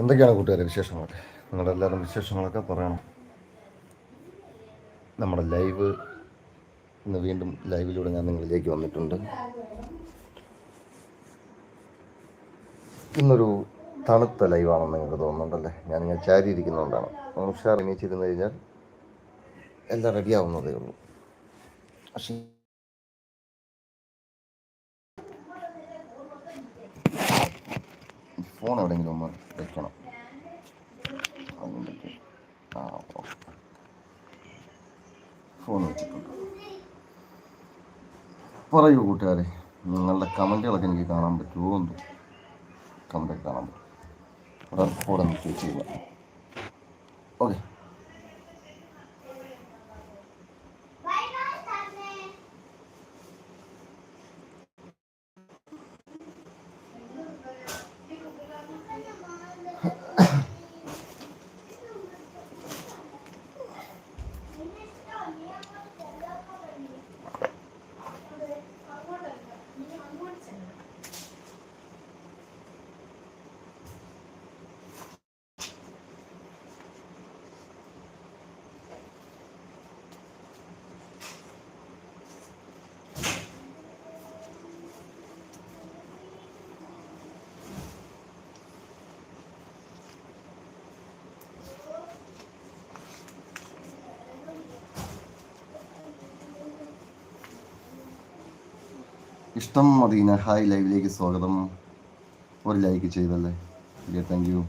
എന്തൊക്കെയാണ് കൂട്ടുകാരെ വിശേഷങ്ങളൊക്കെ? നിങ്ങളുടെ എല്ലാവരും വിശേഷങ്ങളൊക്കെ പറയണം. നമ്മുടെ ലൈവ് ഇന്ന് വീണ്ടും ലൈവിലൂടെ ഞാൻ നിങ്ങളിലേക്ക് വന്നിട്ടുണ്ട്. ഇന്നൊരു തണുത്ത ലൈവാണെന്ന് നിങ്ങൾക്ക് തോന്നുന്നുണ്ടല്ലേ? ഞാനിങ്ങനെ ചാരി ഇരിക്കുന്നതുകൊണ്ടാണ് ഉഷാർ എണീച്ചിരുന്നു കഴിഞ്ഞാൽ എല്ലാം റെഡിയാവുന്നതേ ഉള്ളൂ. പക്ഷേ ഫോൺ എവിടെയെങ്കിലും ഒന്ന് വെക്കണം. ഫോൺ വെച്ചിട്ടുണ്ട്. പറയൂ കൂട്ടുകാരെ നിങ്ങളുടെ കമന്റുകളൊക്കെ എനിക്ക് കാണാൻ പറ്റുമോ എന്ന് കമന്റൊക്കെ കാണാൻ പറ്റും. ഓക്കെ. ഇഷ്ടം മദീന ഹായ് ലൈവിലേക്ക് സ്വാഗതം. ഒരു ലൈക്ക് ചെയ്തല്ലേ? ഓക്കെ താങ്ക് യു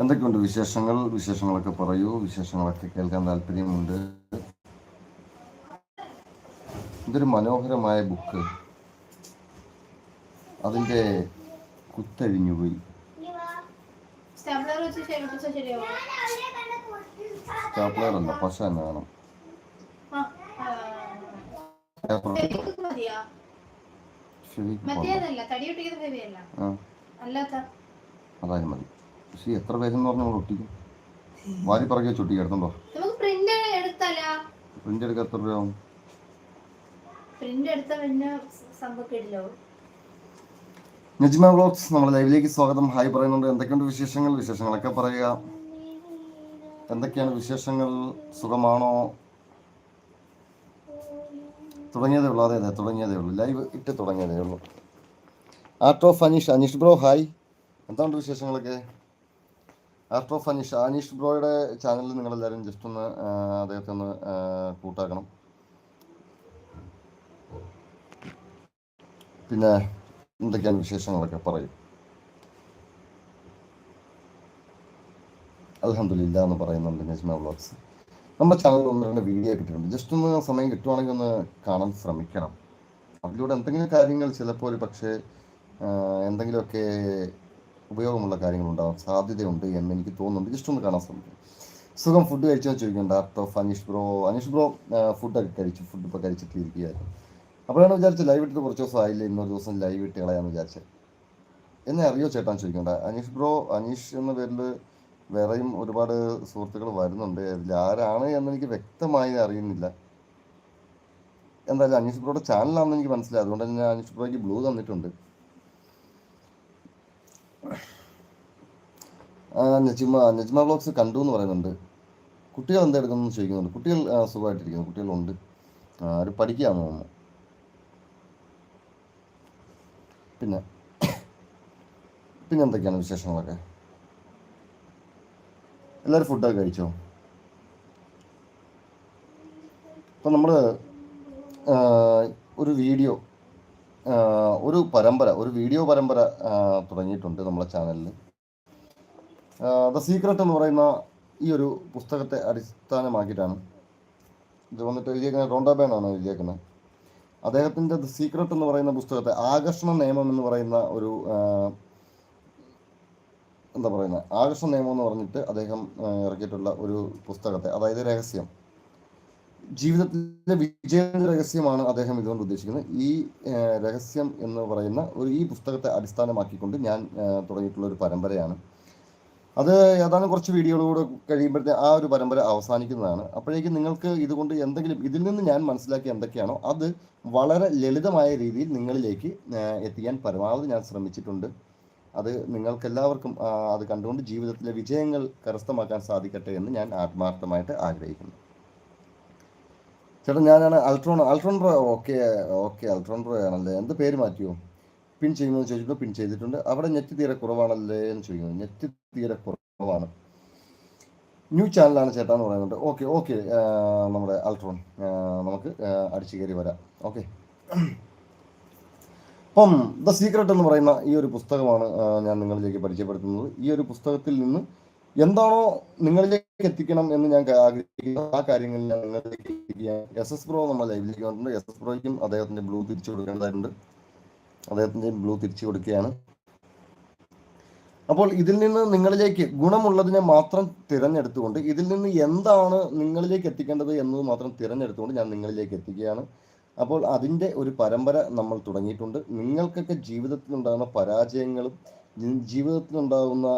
എന്തൊക്കെയുണ്ട് വിശേഷങ്ങൾ? വിശേഷങ്ങളൊക്കെ പറയൂ. വിശേഷങ്ങളൊക്കെ കേൾക്കാൻ താല്പര്യമുണ്ട്. ഇതൊരു മനോഹരമായ ബുക്ക് അതിന്റെ കുത്തഴിഞ്ഞു പോയി. സ്റ്റാപ്ലർ അല്ല പശ തന്നെ അതായത് മതി. പക്ഷേ എത്ര പേരെന്ന് പറഞ്ഞാൽ നമ്മൾ ഒട്ടിക്കും? വാരി പറക്കി വെച്ച് ഒട്ടിക്കും. എടുത്തുണ്ടോ? നമുക്ക് പ്രിന്റ് എടുക്കാൻ എത്ര രൂപയാവും? നജ്മ വ്ളോഗ്സ് നമ്മുടെ ലൈവിലേക്ക് സ്വാഗതം. ഹായ് പറയുന്നുണ്ട്. എന്തൊക്കെയുണ്ട് വിശേഷങ്ങൾ? വിശേഷങ്ങളൊക്കെ പറയുക. എന്തൊക്കെയാണ് വിശേഷങ്ങൾ? സുഖമാണോ? തുടങ്ങിയതേ ഉള്ളൂ. അതെ അതെ തുടങ്ങിയതേ ഉള്ളൂ. ലൈവ് ഇട്ട് തുടങ്ങിയതേ ഉള്ളൂ. Art of Aneesh Aneesh bro hi എന്താണ് വിശേഷങ്ങളൊക്കെ? ആർട്ട് ഓഫ് അനീഷ് അനീഷ് ബ്രോയുടെ ചാനലിൽ നിങ്ങളെല്ലാവരും ജസ്റ്റ് ഒന്ന് അദ്ദേഹത്തെ ഒന്ന് കൂട്ടാക്കണം. പിന്നെ എന്തൊക്കെയാണ് വിശേഷങ്ങളൊക്കെ? പറയും. അലഹമില്ല എന്ന് പറയുന്നുണ്ട് നജ്മ വ്ളോഗ്സ്. നമ്മുടെ ചാനലിൽ ഒന്ന് രണ്ട് വീഡിയോ കിട്ടിയിട്ടുണ്ട് ജസ്റ്റ് ഒന്ന് സമയം കിട്ടുവാണെങ്കിൽ ഒന്ന് കാണാൻ ശ്രമിക്കണം. അതിലൂടെ എന്തെങ്കിലും കാര്യങ്ങൾ ചിലപ്പോൾ ഒരു പക്ഷേ എന്തെങ്കിലുമൊക്കെ ഉപയോഗമുള്ള കാര്യങ്ങളുണ്ടാവാൻ സാധ്യതയുണ്ട് എന്ന് എനിക്ക് തോന്നുന്നുണ്ട്. ജസ്റ്റ് ഒന്ന് കാണാൻ ശ്രമിക്കും. സുഖം ഫുഡ് കഴിച്ചോ ചോദിക്കുന്നുണ്ട് art of Aneesh bro Aneesh bro ഫുഡൊക്കെ കഴിച്ചു. ഫുഡ് ഇപ്പോൾ കഴിച്ചിട്ട് ഇരിക്കുകയായിരുന്നു അപ്പോഴാണ് വിചാരിച്ചത് ലൈവ് ഇട്ടിട്ട് കുറച്ച് ദിവസം ആയില്ല ഇന്നൊരു ദിവസം ലൈവ് ഇട്ട് കളയാന്ന് വിചാരിച്ചത് എന്നെ അറിയോ ചേട്ടാൻ ചോദിക്കണ്ട. അനീഷ് ബ്രോ അനീഷ് എന്ന പേരിൽ വേറെയും ഒരുപാട് സുഹൃത്തുക്കൾ വരുന്നുണ്ട്. അതിൽ ആരാണ് എന്ന് എനിക്ക് വ്യക്തമായി അറിയുന്നില്ല. എന്തായാലും അനീഷ് ബ്രോയുടെ ചാനലാണെന്ന് എനിക്ക് മനസ്സിലായി. അതുകൊണ്ട് തന്നെ അനീഷ് ബ്രോയ്ക്ക് ബ്ലൂ തന്നിട്ടുണ്ട്. നജിമ നജിമ ബ്ലോഗ്സ് കണ്ടു എന്ന് പറയുന്നുണ്ട്. കുട്ടികൾ എന്താ എന്ന് ചോദിക്കുന്നുണ്ട്. കുട്ടികൾ സുഖമായിട്ടിരിക്കുന്നു. കുട്ടികളുണ്ട്. അവർ പഠിക്കുകയാണെന്ന് തോന്നുന്നു. പിന്നെ പിന്നെ എന്തൊക്കെയാണ് വിശേഷങ്ങളൊക്കെ? എല്ലാവരും ഫുഡൊക്കെ കഴിച്ചോ? അപ്പം നമ്മൾ ഒരു വീഡിയോ ഒരു പരമ്പര ഒരു വീഡിയോ പരമ്പര തുടങ്ങിയിട്ടുണ്ട് നമ്മളെ ചാനലിൽ ദ സീക്രട്ട് എന്ന് പറയുന്ന ഈ ഒരു പുസ്തകത്തെ അടിസ്ഥാനമാക്കിയിട്ടാണ് ഇത് വന്നിട്ട് എഴുതിയേക്കുന്നത്. റോണ്ടാബേനാണ് എഴുതിയേക്കുന്നത്. അദ്ദേഹത്തിന്റെ ദ സീക്രട്ട് എന്ന് പറയുന്ന പുസ്തകത്തെ ആകർഷണ നിയമം എന്ന് പറയുന്ന ഒരു എന്താ പറയുന്നത് ആകർഷണ നിയമം എന്ന് പറഞ്ഞിട്ട് അദ്ദേഹം ഇറക്കിയിട്ടുള്ള ഒരു പുസ്തകത്തെ അതായത് രഹസ്യം. ജീവിതത്തിലെ വിജയ രഹസ്യമാണ് അദ്ദേഹം ഇതുകൊണ്ട് ഉദ്ദേശിക്കുന്നത്. ഈ രഹസ്യം എന്ന് പറയുന്ന ഒരു ഈ പുസ്തകത്തെ അടിസ്ഥാനമാക്കിക്കൊണ്ട് ഞാൻ തുടങ്ങിയിട്ടുള്ള ഒരു പരമ്പരയാണ്. അത് ഏതാനും കുറച്ച് വീഡിയോകളൂടെ കഴിയുമ്പോഴത്തെ ആ ഒരു പരമ്പര അവസാനിക്കുന്നതാണ്. അപ്പോഴേക്കും നിങ്ങൾക്ക് ഇതുകൊണ്ട് എന്തെങ്കിലും ഇതിൽ നിന്ന് ഞാൻ മനസ്സിലാക്കിയ എന്തൊക്കെയാണോ അത് വളരെ ലളിതമായ രീതിയിൽ നിങ്ങളിലേക്ക് എത്തിക്കാൻ പരമാവധി ഞാൻ ശ്രമിച്ചിട്ടുണ്ട്. അത് നിങ്ങൾക്ക് എല്ലാവർക്കും അത് കണ്ടുകൊണ്ട് ജീവിതത്തിലെ വിജയങ്ങൾ കരസ്ഥമാക്കാൻ സാധിക്കട്ടെ എന്ന് ഞാൻ ആത്മാർത്ഥമായിട്ട് ആഗ്രഹിക്കുന്നു. ചേട്ടാ ഞാനാണ് Ultron Ultron pro okay okay Ultron pro ആണല്ലേ? എന്ത് പേര് മാറ്റിയോ? പിൻ ചെയ്യുമെന്ന് ചോദിച്ചപ്പോൾ പിൻ ചെയ്തിട്ടുണ്ട്. അവിടെ നെറ്റ് തീരെ കുറവാണല്ലേ എന്ന് ചോദിക്കുന്നത് നെറ്റ് തീരെ കുറവാണ്. ന്യൂ ചാനലാണ് ചേട്ടാ എന്ന് പറയുന്നുണ്ട്. ഓക്കെ ഓക്കെ നമ്മുടെ അൾട്രോൺ നമുക്ക് അടിച്ചു കയറി വരാം. ഓക്കെ അപ്പം ദ സീക്രട്ട് എന്ന് പറയുന്ന ഈ ഒരു പുസ്തകമാണ് ഞാൻ നിങ്ങളിലേക്ക് പരിചയപ്പെടുത്തുന്നത്. ഈ ഒരു പുസ്തകത്തിൽ നിന്ന് എന്താണോ നിങ്ങളിലേക്ക് എത്തിക്കണം എന്ന് ഞാൻ ആഗ്രഹിക്കുന്ന. ആ കാര്യങ്ങൾ ഞാൻ നിങ്ങളിലേക്ക് എത്തിക്കുകയാണ് എസ് എസ് പ്രോ നമ്മൾ ലൈവിലേക്ക് വന്നിട്ടുണ്ട്. എസ് എസ് പ്രോയ്ക്കും അദ്ദേഹത്തിന്റെ ബ്ലൂ തിരിച്ചു കൊടുക്കേണ്ടതായിട്ടുണ്ട്. അദ്ദേഹത്തിന്റെ ബ്ലൂ തിരിച്ചു കൊടുക്കുകയാണ്. അപ്പോൾ ഇതിൽ നിന്ന് നിങ്ങളിലേക്ക് ഗുണമുള്ളതിനെ മാത്രം തിരഞ്ഞെടുത്തുകൊണ്ട് ഇതിൽ നിന്ന് എന്താണ് നിങ്ങളിലേക്ക് എത്തിക്കേണ്ടത് എന്നത് മാത്രം തിരഞ്ഞെടുത്തുകൊണ്ട് ഞാൻ നിങ്ങളിലേക്ക് എത്തിക്കുകയാണ്. അപ്പോൾ അതിന്റെ ഒരു പരമ്പര നമ്മൾ തുടങ്ങിയിട്ടുണ്ട്. നിങ്ങൾക്കൊക്കെ ജീവിതത്തിലുണ്ടാകുന്ന പരാജയങ്ങളും ജീവിതത്തിലുണ്ടാകുന്ന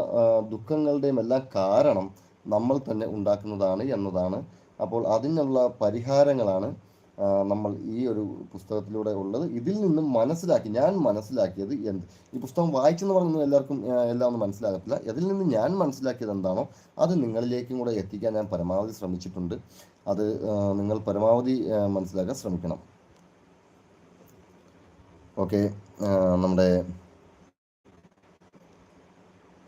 ദുഃഖങ്ങളുടെയും എല്ലാം കാരണം നമ്മൾ തന്നെ ഉണ്ടാക്കുന്നതാണ് എന്നതാണ്. അപ്പോൾ അതിനുള്ള പരിഹാരങ്ങളാണ് നമ്മൾ ഈ ഒരു പുസ്തകത്തിലൂടെ ഉള്ളത്. ഇതിൽ നിന്നും മനസ്സിലാക്കി ഞാൻ മനസ്സിലാക്കിയത് എന്ത്? ഈ പുസ്തകം വായിച്ചെന്ന് പറഞ്ഞൊന്നും എല്ലാവർക്കും എല്ലാം ഒന്നും മനസ്സിലാകത്തില്ല. ഇതിൽ നിന്ന് ഞാൻ മനസ്സിലാക്കിയത് എന്താണോ അത് നിങ്ങളിലേക്കും കൂടെ എത്തിക്കാൻ ഞാൻ പരമാവധി ശ്രമിച്ചിട്ടുണ്ട്. അത് നിങ്ങൾ പരമാവധി മനസ്സിലാക്കാൻ ശ്രമിക്കണം. ഓക്കെ നമ്മുടെ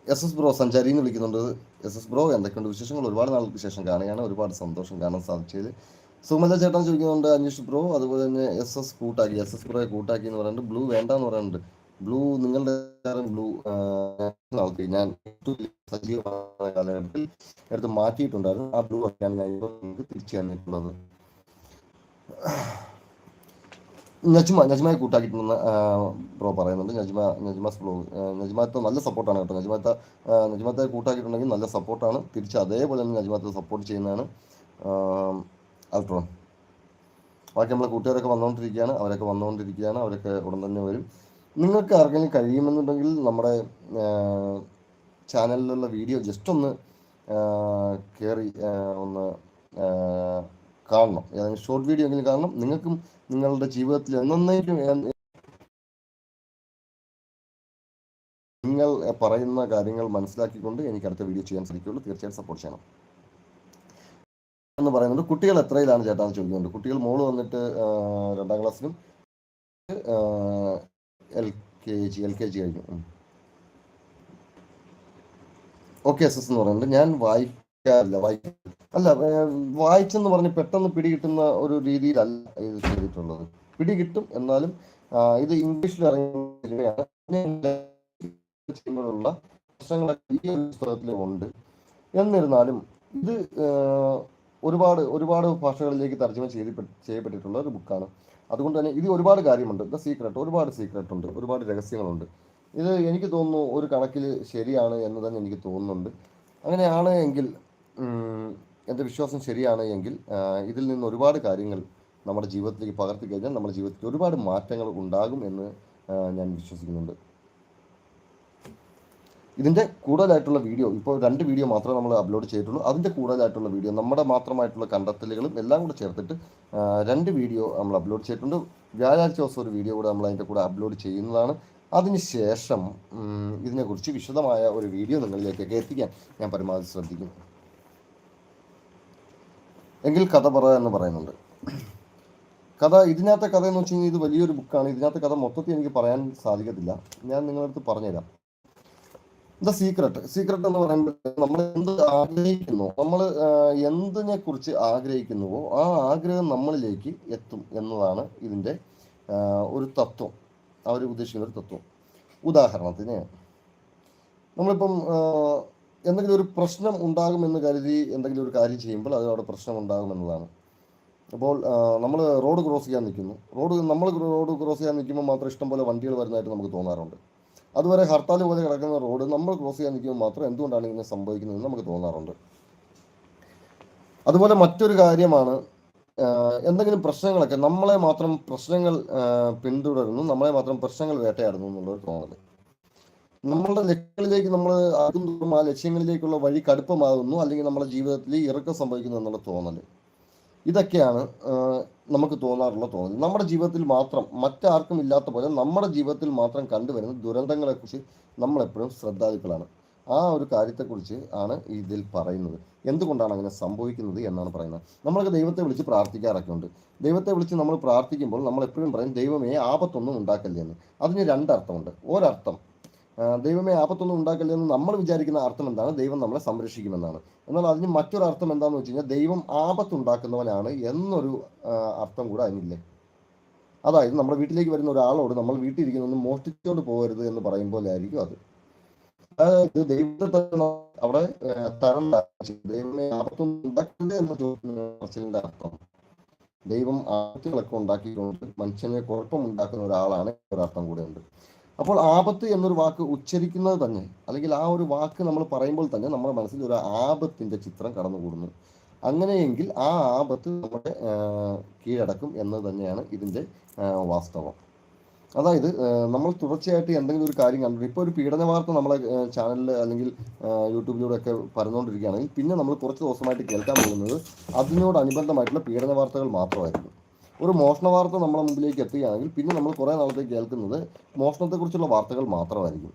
എസ് എസ് ബ്രോ സഞ്ചാരി എന്ന് വിളിക്കുന്നുണ്ട്. എസ് എസ് ബ്രോ എന്തൊക്കെയുണ്ട് വിശേഷങ്ങൾ? ഒരുപാട് നാൾക്ക് ശേഷം കാണുകയാണ്. ഒരുപാട് സന്തോഷം കാണാൻ സാധിച്ചത് സുമല ചേട്ടൻ ചോദിക്കുന്നുണ്ട് അന്വേഷ് ബ്രോ. അതുപോലെ തന്നെ എസ് എസ് കൂട്ടാക്കി എസ് എസ് ബ്രോയെ കൂട്ടാക്കി എന്ന് പറയുന്നുണ്ട്. ബ്ലൂ വേണ്ട എന്ന് പറയുന്നുണ്ട്. ബ്ലൂ നിങ്ങളുടെ ബ്ലൂ ആൾക്ക് ഞാൻ കാലഘട്ടത്തിൽ എടുത്ത് മാറ്റിയിട്ടുണ്ടായിരുന്നു. ആ ബ്ലൂ ഒക്കെയാണ് ഞാൻ തിരിച്ചു തന്നിട്ടുള്ളത്. നജ്മ നജ്മയെ കൂട്ടാക്കിയിട്ടുണ്ടെന്ന് പ്രോ പറയുന്നുണ്ട്. നജ്മ നജ്മാസ് ബ്ലോഗ് നജ്മാത്ത നല്ല സപ്പോർട്ടാണ് കേട്ടോ. നജ്മാത്ത നജ്മാത്തെ കൂട്ടാക്കിയിട്ടുണ്ടെങ്കിൽ നല്ല സപ്പോർട്ടാണ്. തിരിച്ച് അതേപോലെ തന്നെ നജ്മാത്തെ സപ്പോർട്ട് ചെയ്യുന്നതാണ് അൾട്രോൺ ബാക്കി നമ്മളെ കൂട്ടുകാരൊക്കെ വന്നുകൊണ്ടിരിക്കുകയാണ് അവരൊക്കെ വന്നുകൊണ്ടിരിക്കുകയാണ് അവരൊക്കെ ഉടൻ തന്നെ വരും. നിങ്ങൾക്ക് ആർക്കെങ്കിലും കഴിയുമെന്നുണ്ടെങ്കിൽ നമ്മുടെ ചാനലിലുള്ള വീഡിയോ ജസ്റ്റ് ഒന്ന് കയറി ഒന്ന് കാണണം. ഷോർട്ട് വീഡിയോ എങ്കിലും കാണണം. നിങ്ങൾക്കും നിങ്ങളുടെ ജീവിതത്തിൽ എന്നേക്കും നിങ്ങൾ പറയുന്ന കാര്യങ്ങൾ മനസ്സിലാക്കിക്കൊണ്ട് എനിക്ക് അടുത്ത വീഡിയോ ചെയ്യാൻ സാധിക്കുള്ളൂ. തീർച്ചയായും സപ്പോർട്ട് ചെയ്യണം. എന്ന് പറയുന്നുണ്ട് കുട്ടികൾ എത്രയിലാണ് ചേട്ടാ എന്ന് ചോദിക്കുന്നുണ്ട്. കുട്ടികൾ മോൾ വന്നിട്ട് രണ്ടാം ക്ലാസ്സിലും L K G L K G കഴിഞ്ഞു. ഓക്കെ എസ് എസ് എന്ന് പറയുന്നുണ്ട്. ഞാൻ വായിക്കാറില്ല വായിക്കും അല്ല വായിച്ചെന്ന് പറഞ്ഞ് പെട്ടെന്ന് പിടികിട്ടുന്ന ഒരു രീതിയിലല്ല ഇത് ചെയ്തിട്ടുള്ളത്. പിടികിട്ടും എന്നാലും ഇത് ഇംഗ്ലീഷിൽ ഇറങ്ങിയുള്ള പ്രശ്നങ്ങളൊക്കെ ഈ ഒരു പുസ്തകത്തിലും ഉണ്ട്. എന്നിരുന്നാലും ഇത് ഒരുപാട് ഒരുപാട് ഭാഷകളിലേക്ക് തർജമ ചെയ്ത് ചെയ്യപ്പെട്ടിട്ടുള്ള ഒരു ബുക്കാണ്. അതുകൊണ്ട് തന്നെ ഇത് ഒരുപാട് കാര്യമുണ്ട്. ദ സീക്രട്ട് ഒരുപാട് സീക്രട്ട് ഉണ്ട് ഒരുപാട് രഹസ്യങ്ങളുണ്ട്. ഇത് എനിക്ക് തോന്നുന്നു ഒരു കണക്കിൽ ശരിയാണ് എന്ന് തന്നെ എനിക്ക് തോന്നുന്നുണ്ട്. അങ്ങനെയാണ് എങ്കിൽ എന്റെ വിശ്വാസം ശരിയാണ് എങ്കിൽ ഇതിൽ നിന്ന് ഒരുപാട് കാര്യങ്ങൾ നമ്മുടെ ജീവിതത്തിലേക്ക് പകർത്തി കഴിഞ്ഞാൽ നമ്മുടെ ജീവിതത്തിൽ ഒരുപാട് മാറ്റങ്ങൾ ഉണ്ടാകും എന്ന് ഞാൻ വിശ്വസിക്കുന്നുണ്ട്. ഇതിന്റെ കൂടുതലായിട്ടുള്ള വീഡിയോ ഇപ്പോൾ രണ്ട് വീഡിയോ മാത്രമേ നമ്മൾ അപ്ലോഡ് ചെയ്തിട്ടുള്ളൂ. അതിന്റെ കൂടുതലായിട്ടുള്ള വീഡിയോ നമ്മുടെ മാത്രമായിട്ടുള്ള കണ്ടെത്തലുകളും എല്ലാം കൂടെ ചേർത്തിട്ട് രണ്ട് വീഡിയോ നമ്മൾ അപ്ലോഡ് ചെയ്തിട്ടുണ്ട്. വ്യാഴാഴ്ച ദിവസം ഒരു വീഡിയോ കൂടെ നമ്മൾ അതിന്റെ കൂടെ അപ്ലോഡ് ചെയ്യുന്നതാണ്. അതിനുശേഷം ശേഷം ഇതിനെക്കുറിച്ച് വിശദമായ ഒരു വീഡിയോ നിങ്ങളിലേക്കൊക്കെ എത്തിക്കാൻ ഞാൻ പരമാവധി ശ്രദ്ധിക്കും എങ്കിൽ കഥ പറ എന്ന് പറയുന്നുണ്ട്. കഥ ഇതിനകത്തെ കഥ എന്ന് വെച്ച് കഴിഞ്ഞാൽ ഇത് വലിയൊരു ബുക്കാണ് ഇതിനകത്തെ കഥ മൊത്തത്തിൽ എനിക്ക് പറയാൻ സാധിക്കത്തില്ല. ഞാൻ നിങ്ങളടുത്ത് പറഞ്ഞുതരാം. ദ സീക്രട്ട് സീക്രട്ട് എന്ന് പറയുമ്പോൾ നമ്മൾ എന്ത് ആഗ്രഹിക്കുന്നു നമ്മൾ എന്തിനെ കുറിച്ച് ആഗ്രഹിക്കുന്നുവോ ആ ആഗ്രഹം നമ്മളിലേക്ക് എത്തും എന്നതാണ് ഇതിന്റെ ഒരു തത്വം. അവർ ഉദ്ദേശിക്കുന്ന ഒരു തത്വം. ഉദാഹരണത്തിന് നമ്മളിപ്പം എന്തെങ്കിലും ഒരു പ്രശ്നം ഉണ്ടാകുമെന്ന് കരുതി എന്തെങ്കിലും ഒരു കാര്യം ചെയ്യുമ്പോൾ അത് അവിടെ പ്രശ്നം ഉണ്ടാകുമെന്നതാണ് അപ്പോൾ നമ്മൾ റോഡ് ക്രോസ് ചെയ്യാൻ നിൽക്കുന്നു. റോഡ് നമ്മൾ റോഡ് ക്രോസ് ചെയ്യാൻ നിൽക്കുമ്പോൾ മാത്രം ഇഷ്ടംപോലെ വണ്ടികൾ വരുന്നതായിട്ട് നമുക്ക് തോന്നാറുണ്ട്. അതുവരെ ഹർത്താൽ പോലെ കിടക്കുന്ന റോഡ് നമ്മൾ ക്രോസ് ചെയ്യാൻ നിൽക്കുമ്പോൾ മാത്രം എന്തുകൊണ്ടാണ് ഇങ്ങനെ സംഭവിക്കുന്നതെന്ന് നമുക്ക് തോന്നാറുണ്ട്. അതുപോലെ മറ്റൊരു കാര്യമാണ് എന്തെങ്കിലും പ്രശ്നങ്ങളൊക്കെ നമ്മളെ മാത്രം പ്രശ്നങ്ങൾ പിന്തുടരുന്നു നമ്മളെ മാത്രം പ്രശ്നങ്ങൾ വേട്ടയാടുന്നു എന്നുള്ളൊരു തോന്നൽ നമ്മളുടെ ലക്ഷ്യങ്ങളിലേക്ക് നമ്മൾ അടുക്കും ആ ലക്ഷ്യങ്ങളിലേക്കുള്ള വഴി കടുപ്പമാകുന്നു അല്ലെങ്കിൽ നമ്മുടെ ജീവിതത്തിൽ ഇറക്കം സംഭവിക്കുന്നു എന്നുള്ള തോന്നൽ ഇതൊക്കെയാണ് നമുക്ക് തോന്നാറുള്ള തോന്നൽ നമ്മുടെ ജീവിതത്തിൽ മാത്രം മറ്റാർക്കും ഇല്ലാത്ത പോലെ നമ്മുടെ ജീവിതത്തിൽ മാത്രം കണ്ടുവരുന്ന ദുരന്തങ്ങളെക്കുറിച്ച് നമ്മളെപ്പോഴും ശ്രദ്ധാലുക്കളാണ്. ആ ഒരു കാര്യത്തെക്കുറിച്ച് ആണ് ഇതിൽ പറയുന്നത്. എന്തുകൊണ്ടാണ് അങ്ങനെ സംഭവിക്കുന്നത് എന്നാണ് പറയുന്നത്. നമ്മളൊക്കെ ദൈവത്തെ വിളിച്ച് പ്രാർത്ഥിക്കാറൊക്കെ ഉണ്ട്. ദൈവത്തെ വിളിച്ച് നമ്മൾ പ്രാർത്ഥിക്കുമ്പോൾ നമ്മൾ എപ്പോഴും പറയും ദൈവമേ ആപത്തൊന്നും ഉണ്ടാക്കല്ലേ എന്ന് അതിന് രണ്ടർത്ഥമുണ്ട്. ഒരർത്ഥം ദൈവമേ ആപത്തൊന്നും ഉണ്ടാക്കില്ലെന്ന് നമ്മൾ വിചാരിക്കുന്ന അർത്ഥം എന്താണ്? ദൈവം നമ്മളെ സംരക്ഷിക്കുമെന്നാണ്. എന്നാൽ അതിന് മറ്റൊരു അർത്ഥം എന്താണെന്ന് വെച്ച് കഴിഞ്ഞാൽ ദൈവം ആപത്തുണ്ടാക്കുന്നവനാണ് എന്നൊരു അർത്ഥം കൂടെ അതിനില്ലേ? അതായത് നമ്മുടെ വീട്ടിലേക്ക് വരുന്ന ഒരാളോട് നമ്മൾ വീട്ടിൽ ഇരിക്കുന്നൊന്നും മോഷ്ടിച്ചോണ്ട് പോകരുത് എന്ന് പറയും പോലെ ആയിരിക്കും അത്. അതായത് ദൈവത്തെ അവിടെ തരം. ദൈവമേ ആപത്തൊന്നും ഉണ്ടാക്കരുത് എന്ന ചോദ്യത്തിന്റെ അർത്ഥം. ദൈവം ആപത്തുകളൊക്കെ ഉണ്ടാക്കിക്കൊണ്ട് മനുഷ്യനെ കുഴപ്പമുണ്ടാക്കുന്ന ഒരാളാണ് ഒരർത്ഥം കൂടെ ഉണ്ട്. അപ്പോൾ ആപത്ത് എന്നൊരു വാക്ക് ഉച്ചരിക്കുന്നത് തന്നെ അല്ലെങ്കിൽ ആ ഒരു വാക്ക് നമ്മൾ പറയുമ്പോൾ തന്നെ നമ്മുടെ മനസ്സിൽ ഒരു ആപത്തിന്റെ ചിത്രം കടന്നുകൂടുന്നു. അങ്ങനെയെങ്കിൽ ആ ആപത്ത് നമ്മുടെ കീഴടക്കും എന്ന് തന്നെയാണ് ഇതിന്റെ വാസ്തവം. അതായത് നമ്മൾ തുടർച്ചയായിട്ട് എന്തെങ്കിലും ഒരു കാര്യം കണ്ടു ഇപ്പോൾ ഒരു പീഡന വാർത്ത നമ്മളെ ചാനലിൽ അല്ലെങ്കിൽ യൂട്യൂബിലൂടെ ഒക്കെ പറഞ്ഞുകൊണ്ടിരിക്കുകയാണെങ്കിൽ പിന്നെ നമ്മൾ കുറച്ച് ദിവസമായിട്ട് കേൾക്കാൻ പോകുന്നത് അതിനോടനുബന്ധമായിട്ടുള്ള പീഡന വാർത്തകൾ മാത്രമായിരിക്കും ഒരു മോഷണ വാർത്ത നമ്മുടെ മുമ്പിലേക്ക് എത്തുകയാണെങ്കിൽ പിന്നെ നമ്മൾ കുറേ നാളത്തേക്ക് കേൾക്കുന്നത് മോഷണത്തെക്കുറിച്ചുള്ള വാർത്തകൾ മാത്രമായിരിക്കും.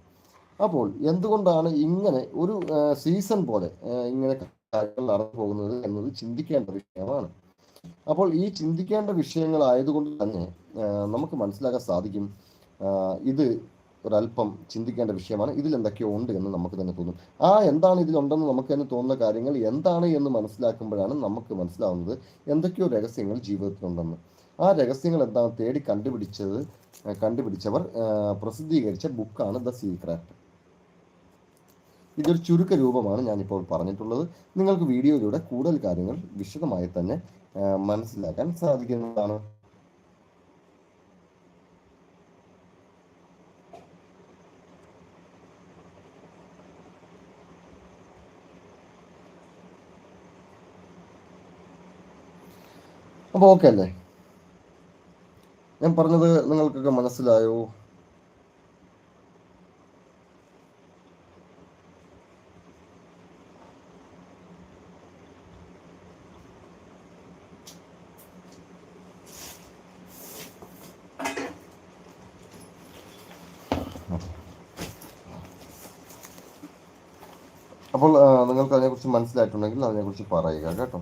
അപ്പോൾ എന്തുകൊണ്ടാണ് ഇങ്ങനെ ഒരു സീസൺ പോലെ ഇങ്ങനെ കാര്യങ്ങൾ നടന്നു പോകുന്നത് എന്നത് ചിന്തിക്കേണ്ട വിഷയമാണ്. അപ്പോൾ ഈ ചിന്തിക്കേണ്ട വിഷയങ്ങളായതുകൊണ്ട് തന്നെ നമുക്ക് മനസ്സിലാക്കാൻ സാധിക്കും ഇത് ഒരല്പം ചിന്തിക്കേണ്ട വിഷയമാണ്. ഇതിൽ എന്തൊക്കെയോ ഉണ്ട് എന്ന് നമുക്ക് തന്നെ തോന്നും. ആ എന്താണ് ഇതിലുണ്ടെന്ന് നമുക്ക് തന്നെ തോന്നുന്ന കാര്യങ്ങൾ എന്താണ് എന്ന് മനസ്സിലാക്കുമ്പോഴാണ് നമുക്ക് മനസ്സിലാവുന്നത് എന്തൊക്കെയോ രഹസ്യങ്ങൾ ജീവിതത്തിലുണ്ടെന്ന്. ആ രഹസ്യങ്ങൾ എന്താണ് തേടി കണ്ടുപിടിച്ചത് കണ്ടുപിടിച്ചവർ പ്രസിദ്ധീകരിച്ച ബുക്കാണ് ദ സീക്രട്ട്. ഇതൊരു ചുരുക്ക രൂപമാണ് ഞാനിപ്പോൾ പറഞ്ഞിട്ടുള്ളത്. നിങ്ങൾക്ക് വീഡിയോയിലൂടെ കൂടുതൽ കാര്യങ്ങൾ വിശദമായി തന്നെ മനസ്സിലാക്കാൻ സാധിക്കുന്നതാണ്. അപ്പോൾ ഓക്കെ അല്ലേ? ഞാൻ പറഞ്ഞത് നിങ്ങൾക്കൊക്കെ മനസ്സിലായോ? അപ്പോൾ നിങ്ങൾക്ക് അതിനെക്കുറിച്ച് മനസ്സിലായിട്ടുണ്ടെങ്കിൽ അതിനെക്കുറിച്ച് പറയുക കേട്ടോ.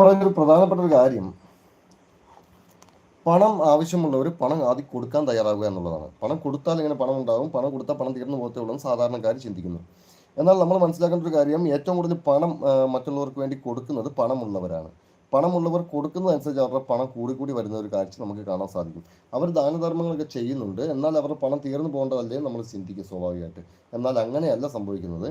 പറഞ്ഞൊരു പ്രധാനപ്പെട്ട ഒരു കാര്യം. പണം ആവശ്യമുള്ളവർ പണം ആദ്യം കൊടുക്കാൻ തയ്യാറാവുക എന്നുള്ളതാണ്. പണം കൊടുത്താൽ ഇങ്ങനെ പണം ഉണ്ടാകും? പണം കൊടുത്താൽ പണം തീർന്നു പോകത്തേ ഉള്ളൂ സാധാരണക്കാർ ചിന്തിക്കുന്നു. എന്നാൽ നമ്മൾ മനസ്സിലാക്കേണ്ട ഒരു കാര്യം ഏറ്റവും കൂടുതൽ പണം മറ്റുള്ളവർക്ക് വേണ്ടി കൊടുക്കുന്നത് പണമുള്ളവരാണ്. പണമുള്ളവർ കൊടുക്കുന്നതനുസരിച്ച് അവരുടെ പണം കൂടി കൂടി വരുന്ന ഒരു കാഴ്ച നമുക്ക് കാണാൻ സാധിക്കും. അവർ ദാനധർമ്മങ്ങളൊക്കെ ചെയ്യുന്നുണ്ട്. എന്നാൽ അവരുടെ പണം തീർന്നു പോകേണ്ടതല്ലേ നമ്മൾ ചിന്തിക്കും സ്വാഭാവികമായിട്ട്. എന്നാൽ അങ്ങനെയല്ല സംഭവിക്കുന്നത്.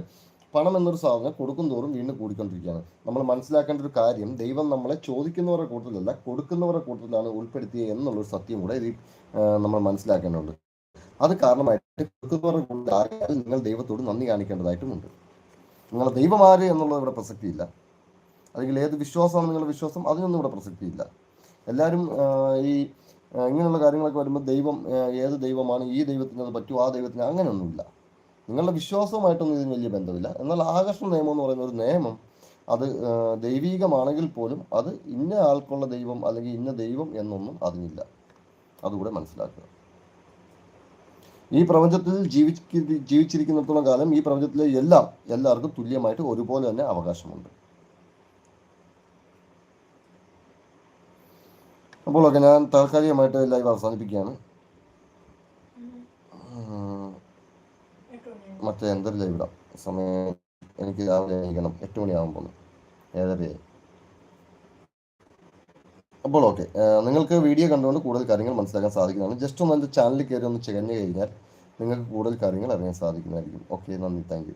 പണം എന്നൊരു സാധനം കൊടുക്കും തോറും വീണ്ടും കൂടിക്കൊണ്ടിരിക്കുകയാണ്. നമ്മൾ മനസ്സിലാക്കേണ്ട ഒരു കാര്യം ദൈവം നമ്മളെ ചോദിക്കുന്നവരുടെ കൂട്ടത്തിലല്ല കൊടുക്കുന്നവരുടെ കൂട്ടത്തിലാണ് ഉൾപ്പെടുത്തിയത് എന്നുള്ളൊരു സത്യം കൂടെ ഇതിൽ നമ്മൾ മനസ്സിലാക്കേണ്ടതുണ്ട്. അത് കാരണമായിട്ട് കൊടുക്കുന്നവരുടെ കൂട്ടത്തിലായാൽ നിങ്ങൾ ദൈവത്തോട് നന്ദി കാണിക്കേണ്ടതായിട്ടുമുണ്ട് നിങ്ങൾ ദൈവം ആര് എന്നുള്ളത് ഇവിടെ പ്രസക്തിയില്ല. അല്ലെങ്കിൽ ഏത് വിശ്വാസമാണ് നിങ്ങളുടെ വിശ്വാസം അതിനൊന്നും ഇവിടെ പ്രസക്തിയില്ല. എല്ലാവരും ഈ ഇങ്ങനെയുള്ള കാര്യങ്ങളൊക്കെ വരുമ്പോൾ ദൈവം ഏത് ദൈവമാണ് ഈ ദൈവത്തിന് അത് പറ്റുമോ ആ ദൈവത്തിന് അങ്ങനെയൊന്നുമില്ല. നിങ്ങളുടെ വിശ്വാസവുമായിട്ടൊന്നും ഇതിന് വലിയ ബന്ധമില്ല. എന്നാൽ ആകർഷണ നിയമം എന്ന് പറയുന്ന ഒരു നിയമം അത് ദൈവീകമാണെങ്കിൽ പോലും അത് ഇന്ന ആൾക്കുള്ള ദൈവം അല്ലെങ്കിൽ ഇന്ന ദൈവം എന്നൊന്നും അതിനില്ല. അതുകൂടെ മനസ്സിലാക്കുക. ഈ പ്രപഞ്ചത്തിൽ ജീവിച്ചി ജീവിച്ചിരിക്കുന്നിടത്തോളം കാലം ഈ പ്രപഞ്ചത്തിലെ എല്ലാം എല്ലാവർക്കും തുല്യമായിട്ട് ഒരുപോലെ തന്നെ അവകാശമുണ്ട്. അപ്പോൾ ഓക്കെ ഞാൻ താൽക്കാലികമായിട്ട് ലൈവ് അവസാനിപ്പിക്കുകയാണ്. മറ്റേ എന്തൊരു ലൈവ് സമയം എനിക്ക് രാവിലെ എണീക്കണം. എട്ട് മണിയാകുമ്പോൾ ഏഴരയായി. അപ്പോൾ ഓക്കെ നിങ്ങൾക്ക് വീഡിയോ കണ്ടുകൊണ്ട് കൂടുതൽ കാര്യങ്ങൾ മനസ്സിലാക്കാൻ സാധിക്കുന്നതാണ്. ജസ്റ്റ് ഒന്ന് എന്റെ ചാനലിൽ കയറി ഒന്ന് ചെകഞ്ഞു കഴിഞ്ഞാൽ നിങ്ങൾക്ക് കൂടുതൽ കാര്യങ്ങൾ അറിയാൻ സാധിക്കുന്നതായിരിക്കും. ഓക്കെ നന്ദി. താങ്ക്